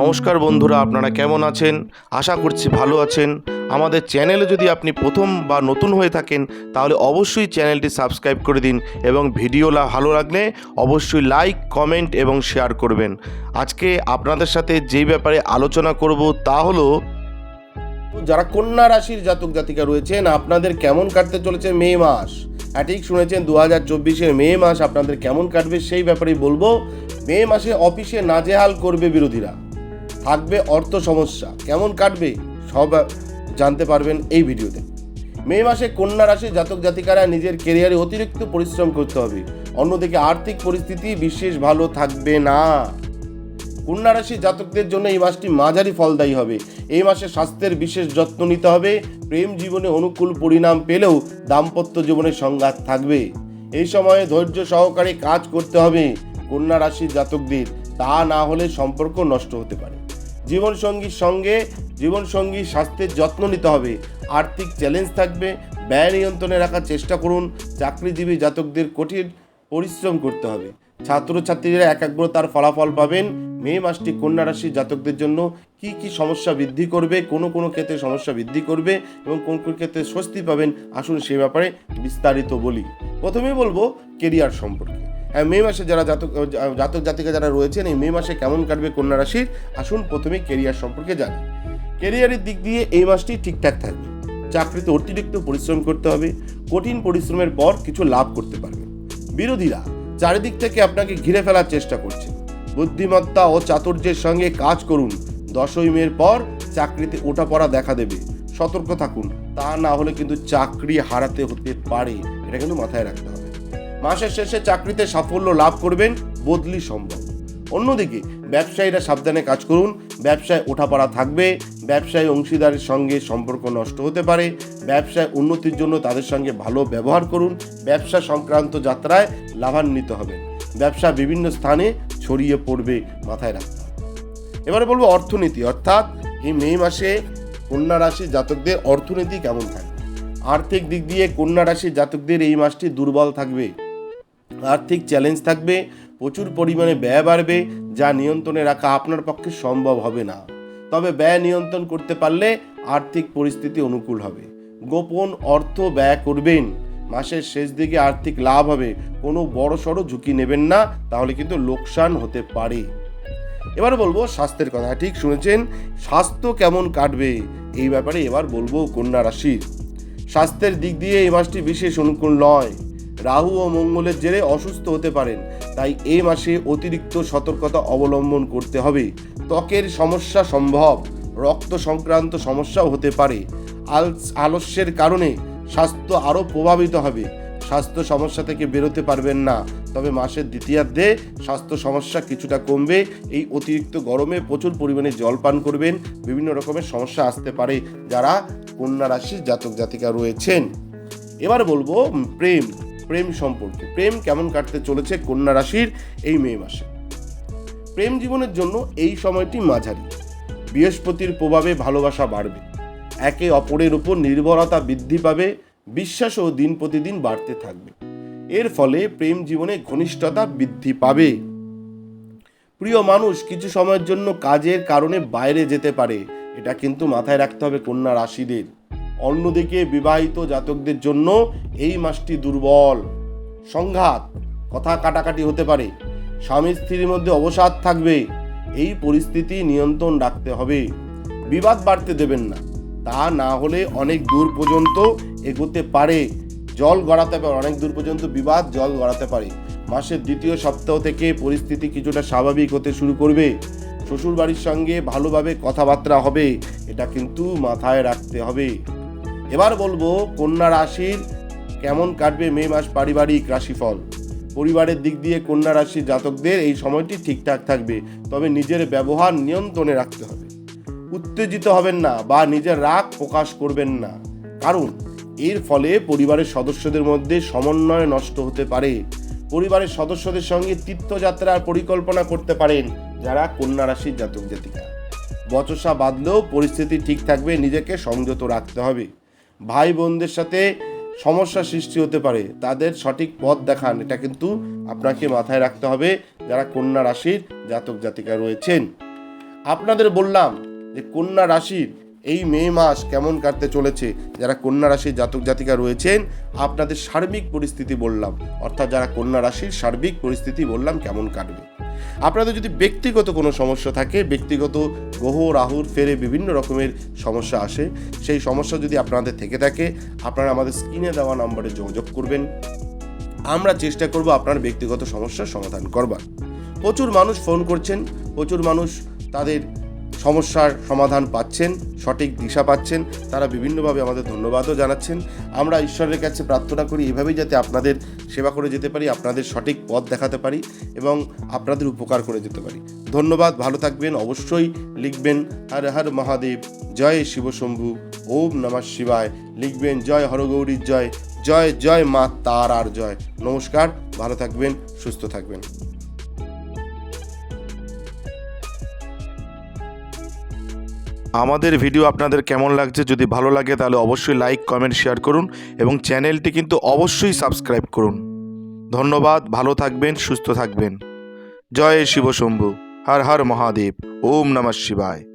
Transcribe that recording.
নমস্কার বন্ধুরা, আপনারা কেমন আছেন? আশা করছি ভালো আছেন। আমাদের চ্যানেলে যদি আপনি প্রথম বা নতুন হয়ে থাকেন, তাহলে অবশ্যই চ্যানেলটি সাবস্ক্রাইব করে দিন এবং ভিডিও ভালো লাগলে অবশ্যই লাইক, কমেন্ট এবং শেয়ার করবেন। আজকে আপনাদের সাথে যেই ব্যাপারে আলোচনা করব তা হলো, যারা কন্যা রাশির জাতক জাতিকা রয়েছেন, আপনাদের কেমন কাটতে চলেছে মে মাস? হ্যাঁ ঠিক শুনেছেন দু হাজার চব্বিশের মে মাস আপনাদের কেমন কাটবে সেই ব্যাপারেই বলব। মে মাসে অফিসে নাজেহাল করবে বিরোধীরা। থাকবে অর্থ সমস্যা। কেমন কাটবে, সব জানতে পারবেন এই ভিডিওতে। মে মাসে কন্যা রাশির জাতক জাতিকারা নিজের কেরিয়ারে অতিরিক্ত পরিশ্রম করতে হবে। অন্যদিকে আর্থিক পরিস্থিতি বিশেষ ভালো থাকবে না। কন্যা রাশি জাতকদের জন্য এই মাসটি মাঝারি ফলদায়ী হবে। এই মাসে স্বাস্থ্যের বিশেষ যত্ন নিতে হবে। প্রেম জীবনে অনুকূল পরিণাম পেলেও দাম্পত্য জীবনে সংঘাত থাকবে। এই সময়ে ধৈর্য সহকারে কাজ করতে হবে কন্যা রাশির জাতকদের। তা না হলে সম্পর্ক নষ্ট হতে পারে। জীবনসঙ্গীর সঙ্গে জীবনসঙ্গী স্বাস্থ্যের যত্ন নিতে হবে। আর্থিক চ্যালেঞ্জ থাকবে, ব্যয় নিয়ন্ত্রণে রাখার চেষ্টা করুন, চাকরিজীবী জাতকদের কঠিন পরিশ্রম করতে হবে। ছাত্রছাত্রীরা একাগ্রতার ফলাফল পাবেন। মে মাসটি কন্যা রাশির জাতকদের জন্য কি কি সমস্যা বৃদ্ধি করবে, কোনো কোনো ক্ষেত্রে সমস্যা বৃদ্ধি করবে এবং কোন কোন ক্ষেত্রে স্বস্তি পাবেন, আসুন সে ব্যাপারে বিস্তারিত বলি। প্রথমেই বলব কেরিয়ার সম্পর্কে। মে মাসে যারা জাতক জাতক জাতিকা যারা রয়েছেন, এই মে মাসে কেমন কাটবে কন্যা রাশির? আসুন প্রথমে কেরিয়ার সম্পর্কে জানি। কেরিয়ারের দিক দিয়ে এই মাসটি ঠিকঠাক থাকবে। চাকরিতে অতিরিক্ত পরিশ্রম করতে হবে, কঠিন পরিশ্রমের পর কিছু লাভ করতে পারবে বিরোধীরা চারিদিক থেকে আপনাকে ঘিরে ফেলার চেষ্টা করছে বুদ্ধিমত্তা ও চাতুর্যের সঙ্গে কাজ করুন। দশই মের পর চাকরিতে ওঠা পড়া দেখা দেবে। সতর্ক থাকুন। তা না হলে কিন্তু চাকরি হারাতে হতে পারে। এটা কিন্তু মাথায় রাখতে হবে। মাসের শেষে চাকরিতে সাফল্য লাভ করবেন, বদলি সম্ভব। অন্যদিকে, ব্যবসায়ীরা সাবধানে কাজ করুন, ব্যবসায় ওঠাপড়া থাকবে, ব্যবসায়ী অংশীদারের সঙ্গে সম্পর্ক নষ্ট হতে পারে, ব্যবসায় উন্নতির জন্য তাদের সঙ্গে ভালো ব্যবহার করুন, ব্যবসা সংক্রান্ত যাত্রায় লাভান্বিত হবে ব্যবসা বিভিন্ন স্থানে ছড়িয়ে পড়বে মাথায় রাখতে এবারে বলব অর্থনীতি, অর্থাৎ এই মে মাসে কন্যা রাশির জাতকদের অর্থনীতি কেমন থাকবে? আর্থিক দিক দিয়ে কন্যা রাশির জাতকদের এই মাসটি দুর্বল থাকবে আর্থিক চ্যালেঞ্জ থাকবে, প্রচুর পরিমাণে ব্যয় বাড়বে, যা নিয়ন্ত্রণে রাখা আপনার পক্ষে সম্ভব হবে না। তবে ব্যয় নিয়ন্ত্রণ করতে পারলে আর্থিক পরিস্থিতি অনুকূল হবে। গোপন অর্থ ব্যয় করবেন। মাসের শেষ দিকে আর্থিক লাভ হবে। কোনো বড় সড়ো ঝুঁকি নেবেন না, তাহলে কিন্তু লোকসান হতে পারে। এবার বলব স্বাস্থ্যের কথা। ঠিক শুনেছেন? স্বাস্থ্য কেমন কাটবে? এই ব্যাপারে এবার বলব কন্যা রাশির। স্বাস্থ্যের দিক দিয়ে এই মাসটি বিশেষ অনুকূল নয়। রাহু ও মঙ্গলের জেরে অসুস্থ হতে পারেন। তাই এই মাসে অতিরিক্ত সতর্কতা অবলম্বন করতে হবে। ত্বকের সমস্যা সম্ভব, রক্ত সংক্রান্ত সমস্যাও হতে পারে। আলস- আলস্যের কারণে স্বাস্থ্য আরও প্রভাবিত হবে। স্বাস্থ্য সমস্যা থেকে বেরোতে পারবেন না। তবে মাসের দ্বিতীয়ার্ধে স্বাস্থ্য সমস্যা কিছুটা কমবে। এই অতিরিক্ত গরমে প্রচুর পরিমাণে জল পান করবেন। বিভিন্ন রকমের সমস্যা আসতে পারে যারা কন্যা রাশির জাতক জাতিকা রয়েছেন। এবার বলব প্রেম। প্রেম সম্পর্কে। প্রেম কেমন কাটতে চলেছে কন্যা রাশির এই মে মাসে। প্রেম জীবনের জন্য এই সময়টি মাঝারি। বৃহস্পতির প্রভাবে ভালোবাসা বাড়বে। একে অপরের উপর নির্ভরতা বৃদ্ধি পাবে বিশ্বাসও দিন প্রতিদিন বাড়তে থাকবে। এর ফলে প্রেম জীবনে ঘনিষ্ঠতা বৃদ্ধি পাবে। প্রিয় মানুষ, কিছু সময়ের জন্য কাজের কারণে বাইরে যেতে পারে। এটা কিন্তু মাথায় রাখতে হবে কন্যা রাশিদের। অন্যদিকে বিবাহিত জাতকদের জন্য এই মাসটি দুর্বল। সংঘাত, কথা কাটাকাটি হতে পারে। স্বামী স্ত্রীর মধ্যে অবসাদ থাকবে। এই পরিস্থিতি নিয়ন্ত্রণ রাখতে হবে। বিবাদ বাড়তে দেবেন না। তা না হলে অনেক দূর পর্যন্ত এগোতে পারে। জল গড়াতে পারে, অনেক দূর পর্যন্ত বিবাদ জল গড়াতে পারে। মাসের দ্বিতীয় সপ্তাহ থেকে পরিস্থিতি কিছুটা স্বাভাবিক হতে শুরু করবে। শ্বশুর বাড়ির সঙ্গে ভালোভাবে কথাবার্তা হবে। এটা কিন্তু মাথায় রাখতে হবে। এবার বলব কন্যা রাশির কেমন কাটবে মে মাস পারিবারিক রাশিফল। পরিবারের দিক দিয়ে কন্যা রাশির জাতকদের এই সময়টি ঠিকঠাক থাকবে, তবে নিজের ব্যবহার নিয়ন্ত্রণে রাখতে হবে। উত্তেজিত হবেন না বা নিজের রাগ প্রকাশ করবেন না। কারণ এর ফলে পরিবারের সদস্যদের মধ্যে সমন্বয় নষ্ট হতে পারে। পরিবারের সদস্যদের সঙ্গে তীর্থযাত্রার পরিকল্পনা করতে পারেন যারা কন্যা রাশির জাতক জাতিকা। বচসা বাঁধলেও পরিস্থিতি ঠিক থাকবে, নিজেকে সংযত রাখতে হবে। ভাই বোনদের সাথে সমস্যা সৃষ্টি হতে পারে। তাদের সঠিক পথ দেখান। এটা কিন্তু আপনাকে মাথায় রাখতে হবে যারা কন্যা রাশির জাতক জাতিকা রয়েছেন। আপনাদের বললাম যে কন্যা রাশির এই মে মাস কেমন কাটতে চলেছে? যারা কন্যা রাশির জাতক জাতিকা রয়েছেন, আপনাদের সার্বিক পরিস্থিতি বললাম। অর্থাৎ যারা কন্যা রাশির সার্বিক পরিস্থিতি বললাম কেমন কাটবে? আপনাদের যদি ব্যক্তিগত কোনো সমস্যা থাকে, ব্যক্তিগত গ্রহ রাহুর ফেরে বিভিন্ন রকমের সমস্যা আসে, সেই সমস্যা যদি আপনাদের থেকে থাকে, আপনারা আমাদের স্ক্রিনে দেওয়া নম্বরে যোগাযোগ করবেন। আমরা চেষ্টা করব আপনার ব্যক্তিগত সমস্যার সমাধান করবার। প্রচুর মানুষ ফোন করছেন, প্রচুর মানুষ তাদের সমস্যার সমাধান পাচ্ছেন, সঠিক দিশা পাচ্ছেন, তারা বিভিন্নভাবে আমাদের ধন্যবাদও জানাচ্ছেন। আমরা ঈশ্বরের কাছে প্রার্থনা করি, এভাবেই যাতে আপনাদের সেবা করে যেতে পারি, আপনাদের সঠিক পথ দেখাতে পারি এবং আপনাদের উপকার করে যেতে পারি। ধন্যবাদ, ভালো থাকবেন। অবশ্যই লিখবেন হর হর মহাদেব, জয় শিবশম্ভু ওম নমঃ শিবায়। লিখবেন, জয় হরগৌরীর জয় জয় জয় মা তার আর জয়। নমস্কার, ভালো থাকবেন, সুস্থ থাকবেন। আমাদের ভিডিও আপনাদের কেমন লাগছে যদি ভালো লাগে তাহলে অবশ্যই লাইক, কমেন্ট, শেয়ার করুন এবং চ্যানেলটি কিন্তু অবশ্যই সাবস্ক্রাইব করুন। ধন্যবাদ, ভালো থাকবেন, সুস্থ থাকবেন। জয় শিবশম্ভু। হর হর মহাদেব। ওম নমঃ শিবায়।